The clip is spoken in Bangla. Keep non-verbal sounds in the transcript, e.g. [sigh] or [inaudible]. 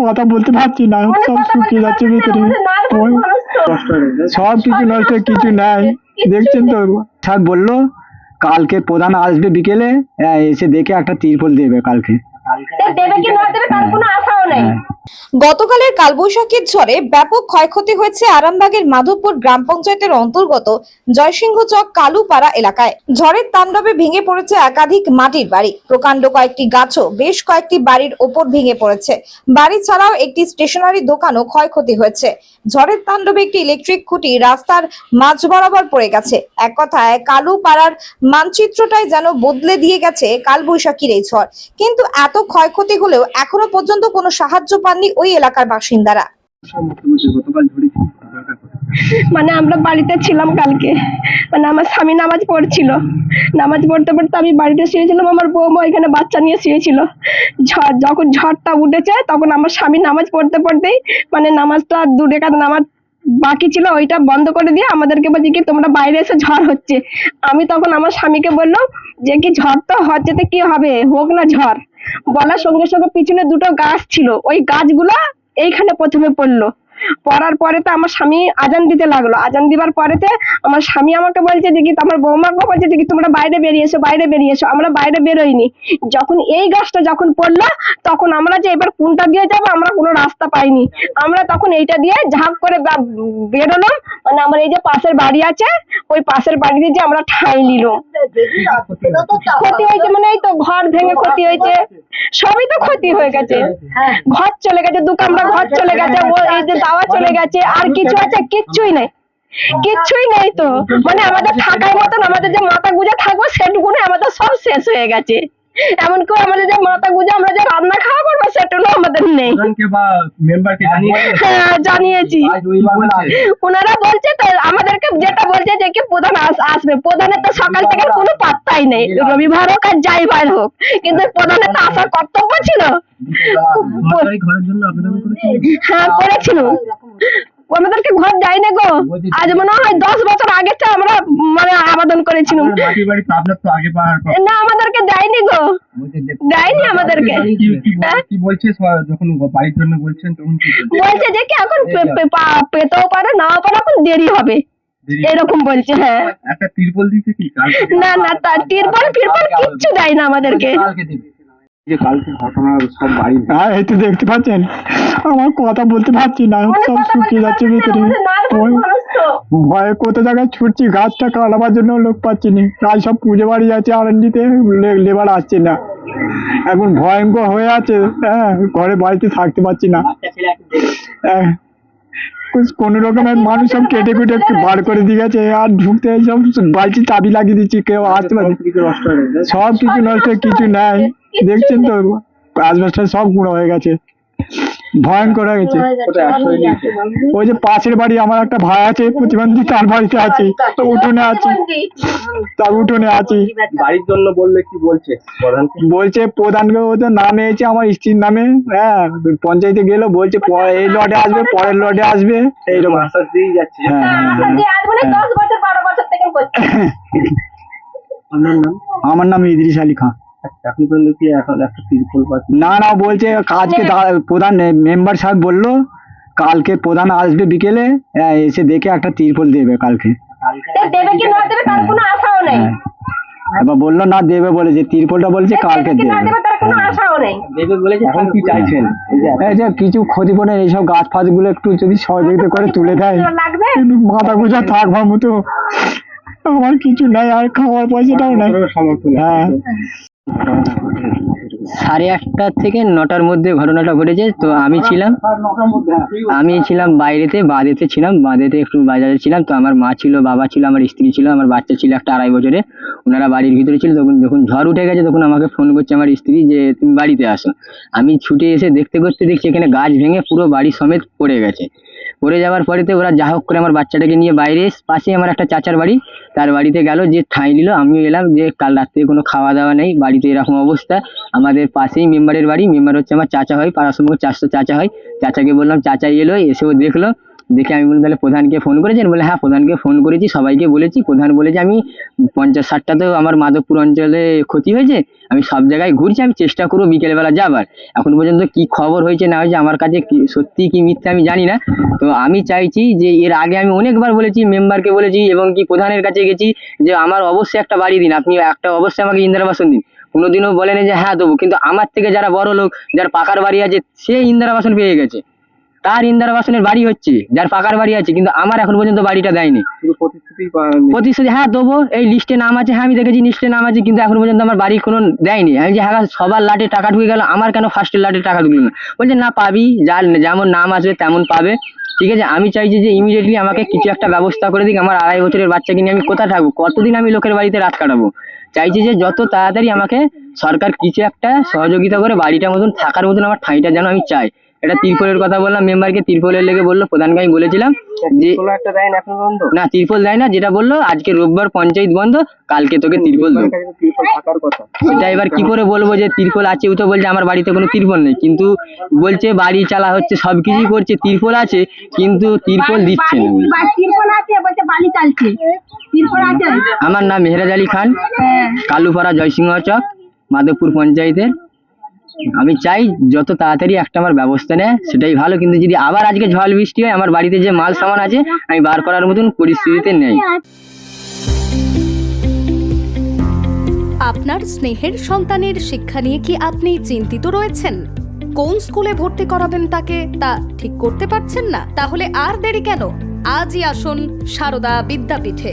কথা বলতে পারছি না সব শুকিয়ে যাচ্ছে ভিতরে। সব কিছু নষ্ট কিছু নাই। দেখছেন তো? স্যার বলল কালকে প্রধান আসবে বিকেলে হ্যাঁ, এসে দেখে একটা তিরপল দেবে কালকে। দেবে কি না দেবে তার কোনো আশাও নেই। হ্যাঁ। গতকালের কালবৈশাখীর ঝড়ে ব্যাপক ক্ষয়ক্ষতি হয়েছে আরামবাগের মাধবপুর গ্রাম পঞ্চায়েতের অন্তর্গত জয়সিংহ চক কালুপাড়া এলাকায়। ঝড়ের তাণ্ডবে ভেঙে পড়েছে একাধিক মাটির বাড়ি। প্রকাণ্ড কয়েকটি গাছও বেশ কয়েকটি বাড়ির ওপর ভেঙে পড়েছে। বাড়ি ছাড়াও একটি স্টেশনারি দোকানও ক্ষয়ক্ষতি হয়েছে। ঝড়ের তাণ্ডবে একটি ইলেকট্রিক খুঁটি রাস্তার মাঝ বরাবর পড়ে গেছে। এক কথায় কালুপাড়ার মানচিত্রটাই যেন বদলে দিয়ে গেছে কালবৈশাখীর এই ঝড়। কিন্তু এত ক্ষয়ক্ষতি হলেও এখনও পর্যন্ত কোনো সাহায্য পাননি ওই এলাকার বাসিন্দারা। মানে আমরা বাড়িতে ছিলাম কালকে। মানে আমার স্বামী নামাজ পড়ছিল। নামাজ পড়তে পড়তে আমি বাড়িতে শুয়েছিলাম, আমার বৌমা এখানে বাচ্চা নিয়ে শুয়েছিল। ঝড়, যখন ঝড়টা উঠেছে, তখন আমার স্বামী নামাজ পড়তে পড়তেই মানে নামাজটা দু রেখাত নামাজ বাকি ছিল, ওইটা বন্ধ করে দিয়ে আমাদেরকে বলছে কি, তোমরা বাইরে এসে ঝড় হচ্ছে। আমি তখন আমার স্বামীকে বললাম যে, কি ঝড় তো হচ্ছে তো কি হবে? হোক না ঝড়। বলার সঙ্গে সঙ্গে পিছনে দুটো গাছ ছিল। ওই গাছগুলো এইখানে প্রথমে পড়ল। পড়ার পরে তো আমার স্বামী আজান দিতে লাগল। আজান দিবার পরেতে আমার স্বামী আমাকে বলছে কি আমার বৌমাকে বলছে কি তোমরা বাইরে বেরিয়ে এসো বাইরে বেরিয়ে এসো আমরা বাইরে বেরোইনি। যখন এই গাছটা যখন পড়ল তখন আমরা যে এবার কোনটা দিয়ে যাব আমরা কোনো রাস্তা পাইনি। আমরা তখন এইটা দিয়ে ঝাঁক করে বেরোলাম। মানে আমার এই যে পাশের বাড়ি আছে ওই পাশের বাড়িতে যে আমরা ঠাঁই নিলাম। ক্ষতি হয়েছে মানে এই তো ঘর ভেঙে ক্ষতি হয়েছে। সবই তো ক্ষতি হয়ে গেছে। ঘর চলে গেছে দু কামরা ঘর চলে গেছে। ও এই যে দাওয়া চলে গেছে আর কিছু আছে? কিচ্ছুই নেই। কিচ্ছুই নেই তো। মানে আমাদের থাকার মতন আমাদের যে মাথা গুজে থাকব সেটুকুনি আমাদের সব শেষ হয়ে গেছে। এমন করে আমাদের যে মাথা গুজে আমরা যে রান্না খাওয়া করব সেটুকু আমাদের নেই। প্রধানকে বা মেম্বারকে জানিয়ে হ্যাঁ জানিয়েছি। ওনারা বলছে তো আমাদেরকে যেটা বলছে যে কি প্রধান আসবে। প্রধানের তো সকাল থেকে কোনো পাত্তাই নেই। রবিবার হোক আর যাই বার হোক। কিন্তু প্রধানের তো আসার কর্তব্য ছিল। হ্যাঁ করেছিল আমাদেরকে ঘর দেয় না গো আজ মনে হয় দশ বছর আগে আমরা মানে আবেদন করেছিলাম। না মাটির আমাদেরকে দেয়নি গো। দেয়নি আমাদেরকে। কি- হ্যাঁ? কি বলছে যখন বাড়ির জন্য বলছেন তখন বলছে? যে কি এখন পে- পে- পা- পেতেও পারে নাও পারে এখন দেরি হবে। এরকম বলছে হ্যাঁ। একটা তিরপল দিতে কি? না না তার তিরপল ফিরপল কিচ্ছু দেয় না আমাদেরকে যে কালকে ঘটনা সব বাড়ি হ্যাঁ এই তো দেখতে পাচ্ছেন? আমার কথা বলতে পারছি না সব শুকিয়ে যাচ্ছে ভিতরে। ভয়ে কত জায়গায় ছুটছি গাছটা কালাবার জন্য লোক পাচ্ছি না। তাই সব পুজো বাড়ি যাচ্ছে আরেন্ডিতে লেবার আসছে না। এখন ভয়ঙ্কর হয়ে আছে হ্যাঁ ঘরে বাড়িতে থাকতে পারছি না। হ্যাঁ। কোন রকমের মানুষ সব কেটে কুটে বার করে দিয়ে গেছে আর ঢুকতে সব বাড়িতে চাবি লাগিয়ে দিচ্ছি কেউ আসতে গেছে সব কিছু নষ্ট কিছু নাই। দেখছেন তো আজবাসটা সব গুঁড়ো হয়ে গেছে। ভয়ঙ্কর হয়ে গেছে। ওই যে পাশের বাড়ি আমার একটা ভাই আছে প্রতিবন্ধী তার বাড়িতে আছি। তো উঠোনে আছি। তার উঠোনে আছি। বাড়ির জন্য বললে কি বলছে বলছে প্রধানকে ওদের নামে এসে আমার স্ত্রীর নামে। হ্যাঁ পঞ্চায়েতে গেলো বলছে পরে এই লটে আসবে পরের লটে আসবে। এইরকম আশ্বাস দিয়ে যাচ্ছে। হ্যাঁ হ্যাঁ, হ্যাঁ। মানে দশ বছর বারো বছর থেকে করছে [laughs] আপনার নাম? আমার নাম ইদ্রিস আলী খান আচ্ছা, আপনি কি এখন একটা তিরপল না না বলছে আজকে প্রধান মেম্বার সাহেব বলল কালকে প্রধান আসবে বিকেলে হ্যাঁ, এসে দেখে একটা তিরপল দেবে কালকে। দেবে কি না দেবে তার কোনো আশাও নেই। হ্যাঁ। এবার বলল না দেবে বলে যে তিরপলটা বলছে কালকে দেবে দেবে। দেবে তার কোনো আশাও নেই। দেবে বলেছে এখন কি চাইছেন? এই যে কিছু ক্ষতিপূরণ এইসব গাছ ফাছগুলো একটু যদি সহযোগিতা করে তুলে দেয়। মাথা গুজা থাকবার মতো আমার কিছু নাই আর খাওয়ার পয়সাটাও নাই। হ্যাঁ। সাড়ে আটটা থেকে নটার মধ্যে ঘটনাটা ঘটেছে। তো আমি ছিলাম আমি ছিলাম বাইরেতে বাদেতে ছিলাম বাদেতে একটু বাজারে ছিলাম। তো আমার মা ছিল, বাবা ছিল, আমার স্ত্রী ছিল, আমার বাচ্চা ছিল একটা আড়াই বছরে। ওনারা বাড়ির ভিতরে ছিল, তখন যখন ঝড় উঠে গেছে, তখন আমাকে ফোন করছে আমার স্ত্রী যে, তুমি বাড়িতে আসো। আমি ছুটে এসে দেখতে করতে দেখছি, এখানে গাছ ভেঙে পুরো বাড়ি সমেত পড়ে গেছে। পড়ে যাওয়ার পরেতে ওরা যা হোক করে আমার বাচ্চাটাকে নিয়ে বাইরে পাশে আমার একটা চাচার বাড়ি, তার বাড়িতে গেল, যে ঠাঁই নিল, আমিও এলাম, যে কাল রাত্রে কোনো খাওয়া দাওয়া নেই, বাড়িতে এরকম অবস্থা। আমাদের পাশেই মেম্বারের বাড়ি, মেম্বার হচ্ছে আমার চাচা হয়, পাড়ার সঙ্গে চারশো চাচা হয়। চাচাকে বললাম, চাচা এলো, এসেও দেখল। দেখে আমি বললাম, তাহলে প্রধানকে ফোন করেছেন? বলে হ্যাঁ প্রধানকে ফোন করেছি, সবাইকে বলেছি। প্রধান বলেছে, আমি পঞ্চাশ ষাটটা তো আমার মাধবপুর অঞ্চলে ক্ষতি হয়েছে, আমি সব জায়গায় ঘুরছি, আমি চেষ্টা করব বিকেলবেলা যাবার। এখন পর্যন্ত কি খবর হয়েছে, না হয়েছে, আমার কাছে কি, সত্যি কি মিথ্যে আমি জানি না। তো আমি চাইছি যে, এর আগে আমি অনেকবার বলেছি, মেম্বারকে বলেছি, এবং কি প্রধানের কাছে গেছি যে, আমার অবশ্যই একটা বাড়ি দিন, আপনি একটা অবশ্যই আমাকে ইন্দিরা আবাসন দিন। কোনোদিনও বলেনি যে হ্যাঁ দেবো। কিন্তু আমার থেকে যারা বড় লোক যার পাকার বাড়ি আছে, সে ইন্দিরা আবাসন পেয়ে গেছে। তার ইন্দিরা আবাসনের বাড়ি হচ্ছে যার পাকার বাড়ি আছে কিন্তু আমার এখন পর্যন্ত বাড়িটা দেয়নি। প্রতিশ্রুতি প্রতিশ্রুতি হ্যাঁ দেবো এই লিস্টে নাম আছে হ্যাঁ আমি দেখেছি লিস্টে নাম আছে কিন্তু এখন পর্যন্ত আমার বাড়ি কোনো দেয়নি। আমি যে হ্যাঁ সবার লাটে টাকা ঢুকে গেল আমার কেন ফার্স্টের লাটে টাকা ঢুকলো না? বলছে না পাবি যার যেমন নাম আসবে তেমন পাবে। ঠিক আছে আমি চাইছি যে ইমিডিয়েটলি আমাকে কিছু একটা ব্যবস্থা করে দিক আমার আড়াই বছরের বাচ্চাকে নিয়ে আমি কোথায় থাকব? কতদিন আমি লোকের বাড়িতে রাত কাটাবো? চাইছি যে যত তাড়াতাড়ি আমাকে সরকার কিছু একটা সহযোগিতা করে বাড়িটার মতন থাকার মতন আমার ঠাঁইটা যেন আমি চাই। এটা তিরপলের কথা বললাম মেম্বারকে তিরপলের লেগে বলল প্রধানকে আমি বলেছিলাম যে একটা দেয় না এখন পর্যন্ত? না তিরপল দেয় না যেটা বলল আজকে রোববার পঞ্চায়েত বন্ধ কালকে তোকে তিরপল দেবো। সেটা এবার কি করে বলব যে তিরপল আছে ও তো বলছে আমার বাড়িতে কোনো তিরপল নেই। কিন্তু বলছে বাড়ি চালা হচ্ছে সব কিছুই করছে তিরপল আছে কিন্তু তিরপল দিচ্ছে না। তিরপল আছে বলছে বালি চালছে। তিরপল আছে। আমার নাম মেহরাজ আলী খান হ্যাঁ। কালুপাড়া জয়সিংহ চক মাধবপুর পঞ্চায়েতের। আমি চাই যত তাড়াতাড়ি একটা আমার ব্যবস্থা নেয় সেটাই ভালো। কিন্তু যদি আবার আজকে ঝড় বৃষ্টি হয়, আমার বাড়িতে যে মাল সামান আছে, আমি বার করার মতন পরিস্থিতিতে নেই। আপনার স্নেহের সন্তানের শিক্ষা নিয়ে কি আপনি চিন্তিত রয়েছেন? কোন স্কুলে ভর্তি করাবেন তাকে, তা ঠিক করতে পারছেন না? তাহলে আর দেরি কেন? আজই আসুন সারদা বিদ্যাপীঠে।